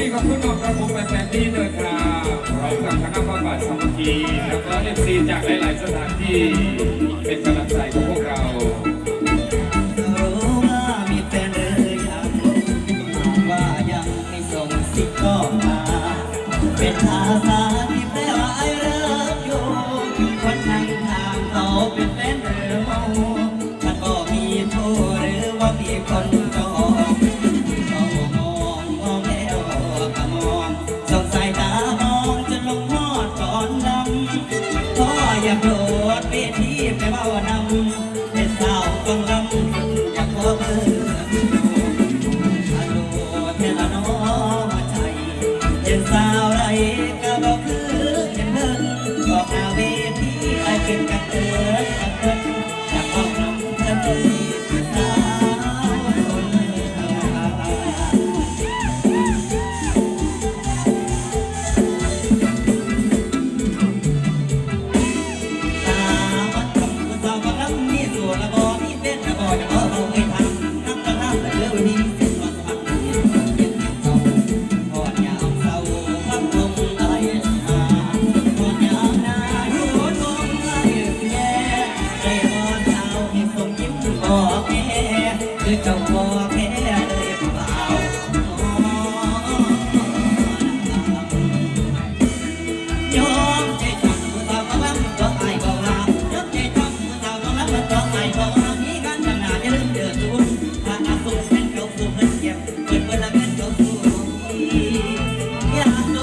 พี่ขอบคุณน้อกระผมแฟนๆที่เดินทางพร้อมกับคณะบำบัดสามคีและก็เอฟซีจากหลายๆสถานที่เป็นกำลังใจของพวกเราเป็นอาสา Yes, อยาก